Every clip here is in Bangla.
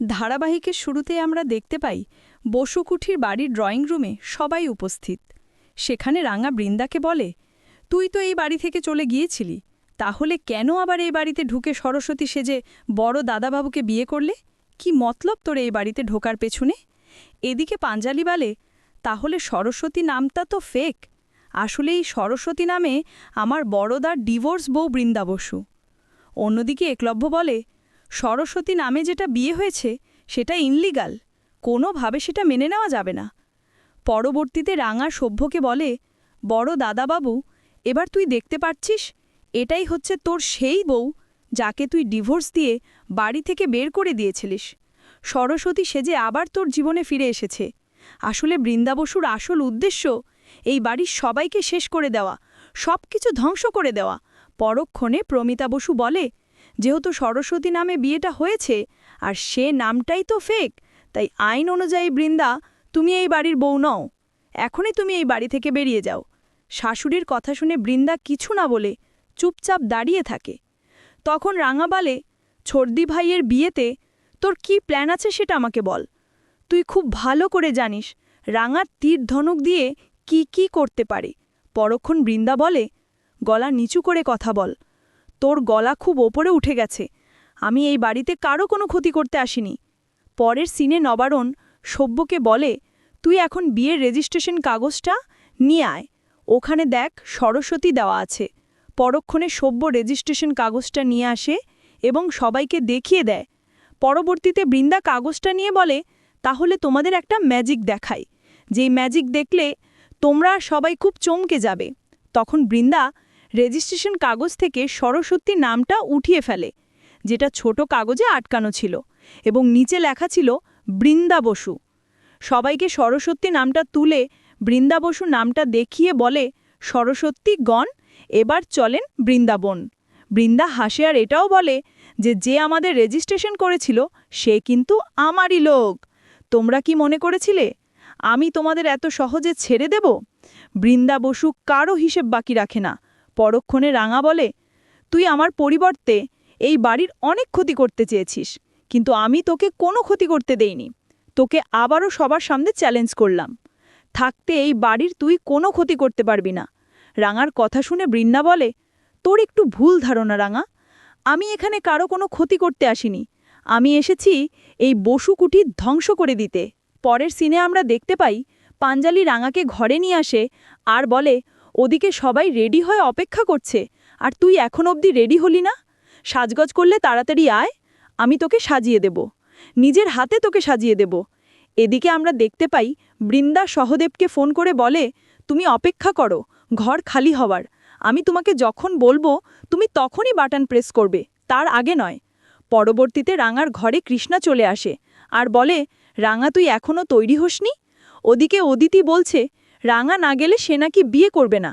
ধারাবাহিকের শুরুতে আমরা দেখতে পাই বসুকুঠির বাড়ির ড্রয়িং রুমে সবাই উপস্থিত। সেখানে রাঙা বৃন্দাকে বলে, তুই তো এই বাড়ি থেকে চলে গিয়েছিলি, তাহলে কেন আবার এই বাড়িতে ঢুকে সরস্বতী সেজে বড় দাদাবাবুকে বিয়ে করলে? কি মতলব তোর এই বাড়িতে ঢোকার পেছনে? এদিকে পাঞ্জালি বলে, তাহলে সরস্বতী নামটা তো ফেক। আসলে এই সরস্বতী নামে আমার বড়দার ডিভোর্স বউ বৃন্দা বসু। অন্যদিকে একলভ্য বলে সরস্বতী নামে যেটা বিয়ে হয়েছে, সেটা ইনলিগাল। কোনোভাবে সেটা মেনে নেওয়া যাবে না। পরবর্তীতে রাঙা সভ্যকে বলে, বড় দাদাবাবু, এবার তুই দেখতে পাচ্ছিস এটাই হচ্ছে তোর সেই বউ, যাকে তুই ডিভোর্স দিয়ে বাড়ি থেকে বের করে দিয়েছিলিস। সরস্বতী সেজে আবার তোর জীবনে ফিরে এসেছে। আসলে বৃন্দাবসুর আসল উদ্দেশ্য, এই বাড়ির সবাইকে শেষ করে দেওয়া সব কিছু ধ্বংস করে দেওয়া। পরক্ষণে প্রমিতা বসু বলে যেহেতু সরস্বতী নামে বিয়েটা হয়েছে, আর সে নামটাই তো ফেক তাই আইন অনুযায়ী বৃন্দা, তুমি এই বাড়ির বউ নও। এখনই তুমি এই বাড়ি থেকে বেরিয়ে যাও। শাশুড়ির কথা শুনে বৃন্দা কিছু না বলে চুপচাপ দাঁড়িয়ে থাকে। তখন রাঙা বলে, ছর্দি ভাইয়ের বিয়েতে তোর কি প্ল্যান আছে সেটা আমাকে বল। তুই খুব ভালো করে জানিস, রাঙার তীর ধনুক দিয়ে কি কি করতে পারে। পরক্ষণ বৃন্দা বলে, গলা নিচু করে কথা বল। তোর গলা খুব ওপরে উঠে গেছে। আমি এই বাড়িতে কারও কোনো ক্ষতি করতে আসিনি। পরের সিনে নবারণ সভ্যকে বলে, তুই এখন বিয়ের রেজিস্ট্রেশন কাগজটা নিয়ে আয়। ওখানে দেখ সরস্বতী দেওয়া আছে। পরক্ষণে সভ্য রেজিস্ট্রেশন কাগজটা নিয়ে আসে এবং সবাইকে দেখিয়ে দেয়। পরবর্তীতে বৃন্দা কাগজটা নিয়ে বলে, তাহলে তোমাদের একটা ম্যাজিক দেখাই। যেই ম্যাজিক দেখলে তোমরা সবাই খুব চমকে যাবে। তখন বৃন্দা রেজিস্ট্রেশন কাগজ থেকে সরস্বতী নামটা উঠিয়ে ফেলে, যেটা ছোট কাগজে আটকানো ছিল এবং নিচে লেখা ছিল বৃন্দা বসু। সবাইকে সরস্বতী নামটা তুলে বৃন্দা বসু নামটা দেখিয়ে বলে, সরস্বতী গণ, এবার চলেন বৃন্দাবন। বৃন্দা হাসে আর এটাও বলে যে যে আমাদের রেজিস্ট্রেশন করেছিল, সে কিন্তু আমারই লোক। তোমরা কি মনে করেছিলে? আমি তোমাদের এত সহজে ছেড়ে দেব? বৃন্দা বসু কারও হিসেব বাকি রাখে না। পরক্ষণে রাঙা বলে, তুই আমার পরিবর্তে এই বাড়ির অনেক ক্ষতি করতে চেয়েছিস, কিন্তু আমি তোকে কোনো ক্ষতি করতে দেইনি। তোকে আবারও সবার সামনে চ্যালেঞ্জ করলাম। থাকতে এই বাড়ির তুই কোনো ক্ষতি করতে পারবি না। রাঙার কথা শুনে বৃন্দা বলে, তোর একটু ভুল ধারণা রাঙা। আমি এখানে কারও কোনো ক্ষতি করতে আসিনি। আমি এসেছি এই বসুকুটি ধ্বংস করে দিতে। পরের সিনে আমরা দেখতে পাই পাঞ্জালি রাঙাকে ঘরে নিয়ে আসে আর বলে ওদিকে সবাই রেডি হয়ে অপেক্ষা করছে। আর তুই এখন অবধি রেডি হলি না? সাজগজ করলে তাড়াতাড়ি আয়, আমি তোকে সাজিয়ে দেব। নিজের হাতে তোকে সাজিয়ে দেব। এদিকে আমরা দেখতে পাই বৃন্দা সহদেবকে ফোন করে বলে, তুমি অপেক্ষা করো, ঘর খালি হওয়ার। আমি তোমাকে যখন বলব, তুমি তখনই বাটন প্রেস করবে, তার আগে নয়। পরবর্তীতে রাঙার ঘরে কৃষ্ণা চলে আসে, আর বলে, রাঙা, তুই এখনও তৈরি হসনি? ওদিকে অদিতি বলছে রাঙা না গেলে সে নাকি বিয়ে করবে না,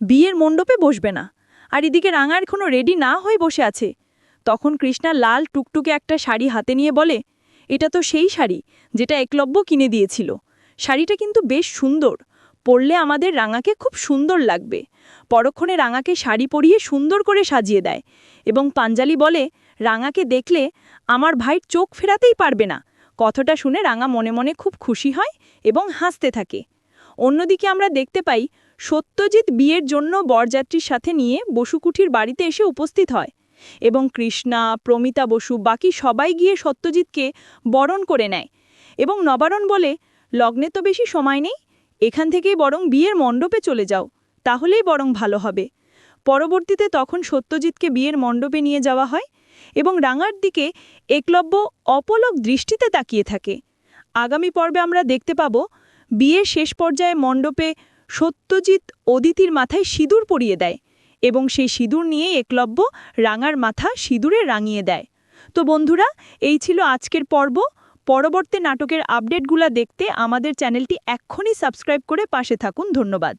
বিয়ের মণ্ডপে বসবে না। আর এদিকে রাঙা এখনও রেডি না হয়ে বসে আছে। তখন কৃষ্ণা লাল টুকটুকে একটা শাড়ি হাতে নিয়ে বলে, এটা তো সেই শাড়ি যেটা একলব্য কিনে দিয়েছিল। শাড়িটা কিন্তু বেশ সুন্দর। পরলে আমাদের রাঙাকে খুব সুন্দর লাগবে। পরক্ষণে রাঙাকে শাড়ি পরিয়ে সুন্দর করে সাজিয়ে দেয় এবং পাঞ্জালি বলে, রাঙাকে দেখলে আমার ভাইয়ের চোখ ফেরাতেই পারবে না। কথাটা শুনে রাঙা মনে মনে খুব খুশি হয় এবং হাসতে থাকে। অন্যদিকে আমরা দেখতে পাই, সত্যজিৎ বিয়ের জন্য বরযাত্রীর সাথে নিয়ে বসুকুঠির বাড়িতে এসে উপস্থিত হয় এবং কৃষ্ণা, প্রমিতা বসু বাকি সবাই গিয়ে সত্যজিৎকে বরণ করে নেয় এবং নবারণ বলে, লগ্নে তো বেশি সময় নেই, এখান থেকেই বরং বিয়ের মণ্ডপে চলে যাও, তাহলেই বরং ভালো হবে পরবর্তীতে তখন সত্যজিৎকে বিয়ের মণ্ডপে নিয়ে যাওয়া হয় এবং রাঙার দিকে একলব্য অপলক দৃষ্টিতে তাকিয়ে থাকে। আগামী পর্বে আমরা দেখতে পাব বিয়ের শেষ পর্যায়ে মণ্ডপে সত্যজিৎ অদিতির মাথায় সিঁদুর পরিয়ে দেয় এবং সেই সিঁদুর নিয়ে একলব্য রাঙার মাথা সিঁদুরে রাঙিয়ে দেয়। তো বন্ধুরা, এই ছিল আজকের পর্ব। পরবর্তী নাটকের আপডেটগুলো দেখতে আমাদের চ্যানেলটি এক্ষুনি সাবস্ক্রাইব করে পাশে থাকুন। ধন্যবাদ।